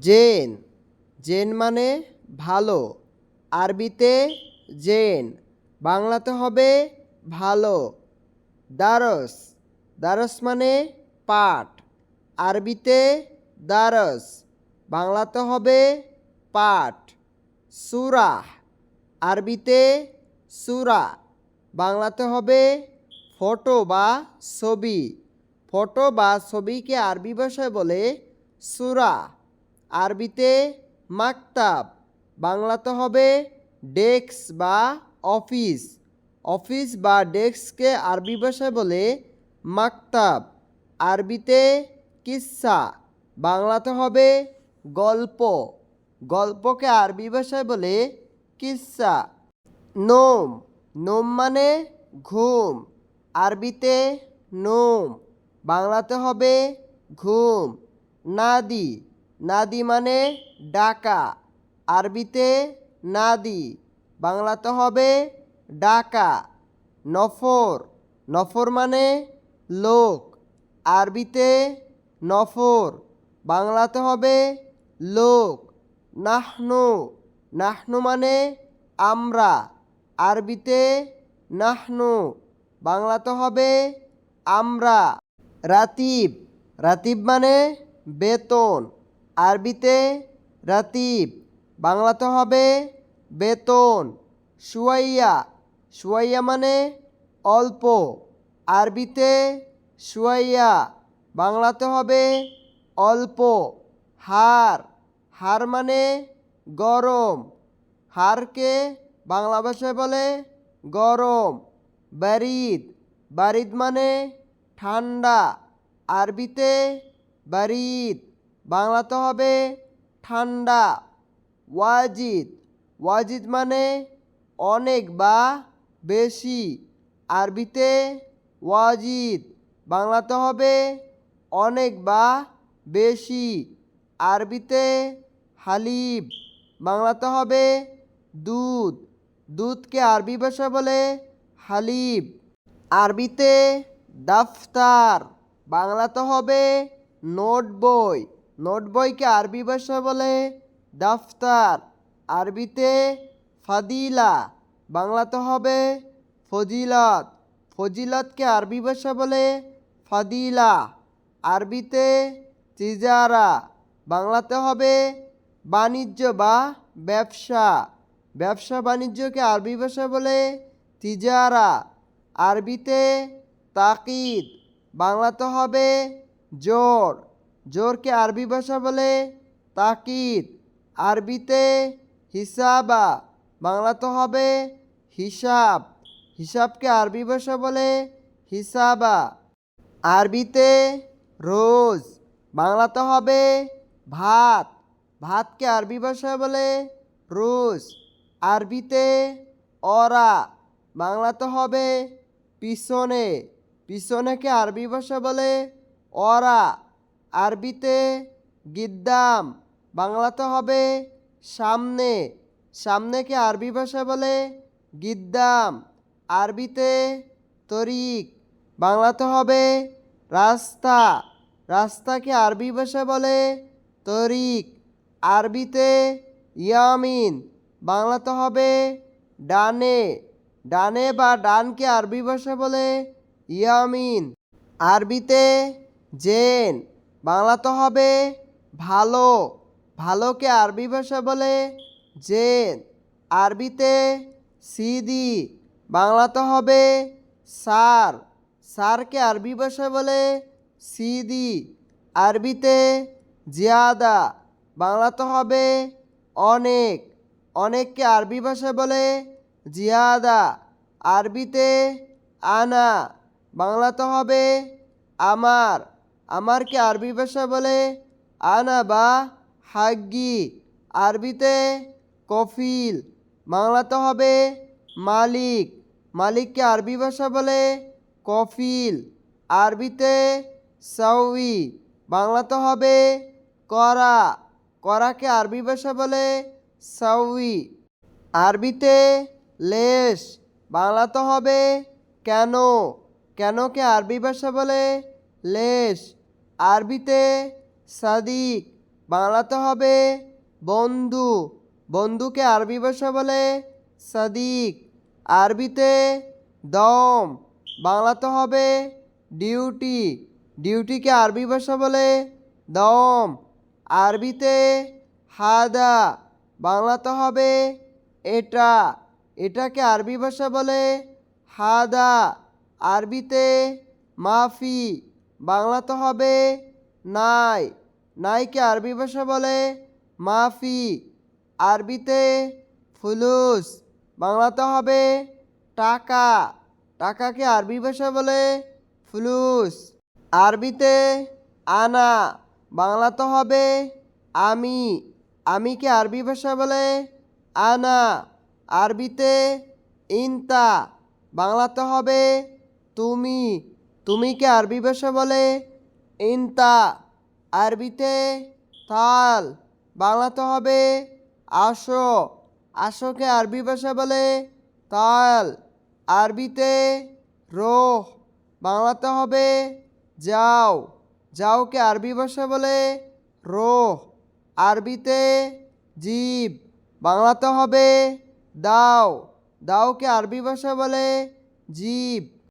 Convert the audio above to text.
Gen. Gen মানে ভালো। আরবিতে জেন। বাংলাতে হবে ভালো। দারস। দারস মানে পাঠ আরবিতে দারস। বাংলাতে হবে পাঠ সুরাহ। আরবিতে সুরা। বাংলাতে হবে ফটো বা ছবি। ফটো বা ছবিকে আরবি ভাষায় বলে সুরা আরবিতে মাকতাব, বাংলাতে হবে ডেস্ক বা অফিস। অফিস বা ডেস্ককে আরবি ভাষায় বলে মাকতাব। আরবিতে কিসসা বাংলাতে হবে গল্প। গল্পকে আরবি ভাষায় বলে কিসসা নোম নোম মানে ঘুম। আরবিতে নোম, বাংলাতে হবে ঘুম। নাদি নাদি মানে ডাকা, আরবিতে নাদি, বাংলাতে হবে ডাকা, নফর নফর মানে লোক, আরবিতে নফর, বাংলাতে হবে লোক, নাহনু নাহনু মানে আমরা, আরবিতে নাহনু, বাংলাতে হবে আমরা, রাতিব রাতিব মানে বেতন আরবিতে রাতিব, বাংলাতে হবে বেতন, সুয়াইয়া সুয়াইয়া মানে অল্প, আরবিতে সুয়াইয়া, বাংলাতে হবে অল্প, হার হার মানে গরম, হারকে বাংলা ভাষায় বলে গরম, বারিদ বারিদ মানে ঠান্ডা, আরবিতে বারিদ। বাংলাতে হবে ঠান্ডা। ওয়াজিদ। ওয়াজিদ মানে অনেক বা বেশি। আরবিতে ওয়াজিদ। বাংলাতে হবে অনেক বা বেশি। আরবিতে হালিব বাংলাতে হবে দুধ। দুধকে আরবি ভাষা বলে হালিব আরবিতে দাফতার। বাংলাতে হবে নোট বই নোট বইকে আরবি ভাষা বলে দাফতার। আরবিতে ফাদিলা, বাংলাতে হবে ফজিলত। ফজিলতকে আরবি ভাষা বলে ফাদিলা। আরবিতে তিজারা বাংলাতে হবে বাণিজ্য বা ব্যবসা। ব্যবসা বাণিজ্যকে আরবি ভাষা বলে তিজারা। আরবিতে তাকিদ, বাংলাতে হবে জোর। জোরকে আরবি ভাষা বলে তাকিদ। আরবিতে হিসাবা, বাংলাতে হবে হিসাব। হিসাবকে আরবি ভাষা বলে হিসাবা। আরবিতে রোজ, বাংলাতে হবে ভাত। ভাতকে আরবি ভাষায় বলে রোজ। আরবিতে অরা, বাংলাতে হবে পিছনে। পিছনেকে আরবি ভাষা বলে অরা। আরবিতে গিদ্দাম, বাংলাতে হবে সামনে। সামনেকে আরবি ভাষা বলে? গিদ্দাম। আরবিতে তরিক, বাংলাতে হবে রাস্তা। রাস্তাকে আরবি ভাষা বলে? তরিক। আরবিতে ইয়ামিন, বাংলাতে হবে ডানে। ডানে বা ডানকে আরবি ভাষা বলে? ইয়ামিন। আরবিতে জেন বাংলাতে হবে ভালো। ভালোকে আরবি ভাষা বলে জেন। আরবিতে সিদি। বাংলাতে হবে সার। সারকে আরবি ভাষা বলে সিদি। আরবিতে জিয়াদা। বাংলাতে হবে অনেক। অনেককে আরবি ভাষা বলে জিয়াদা। আরবিতে আনা। বাংলাতে হবে আমার। আমারকে আরবি ভাষা বলে, আনা বা হাগ্গি। আরবিতে কফিল বাংলাতে হবে মালিক। মালিককে আরবি ভাষা বলে কফিল, আরবিতে সাউই বাংলাতে হবে করা। করাকে আরবি ভাষা বলে সাউই। আরবিতে লেশ বাংলাতে হবে কেন? কেনকে আরবি ভাষা বলে লেশ? আরবিতে সাদিক, বাংলাতে হবে বন্ধু। বন্ধুকে আরবি ভাষা বলে সাদিক। আরবিতে দম, বাংলাতে হবে ডিউটি। ডিউটিকে আরবি ভাষা বলে দম। আরবিতে হাদা, বাংলাতে হবে এটা। এটাকে আরবি ভাষা বলে হাদা। আরবিতে মাফি বাংলাতে হবে নাই। নাইকে আরবি ভাষা বলে মাফি, আরবিতে ফুলুস। বাংলাতে হবে টাকা। টাকাকে আরবি ভাষা বলে ফুলুস। আরবিতে আনা। বাংলাতে হবে আমি। আমিকে আরবি ভাষা বলে আনা। আরবিতে ইনতা। বাংলাতে হবে তুমি। তুমিকে আরবি ভাষা বলে? ইনতা, আরবিতে তাল, বাংলাতে হবে আসো। আসোকে আরবি ভাষা বলে তাল, আরবিতে রোহ, বাংলাতে হবে যাও। যাওকে আরবি ভাষা বলে রোহ, আরবিতে জীব, বাংলাতে হবে দাও। দাওকে আরবি ভাষা বলে জীব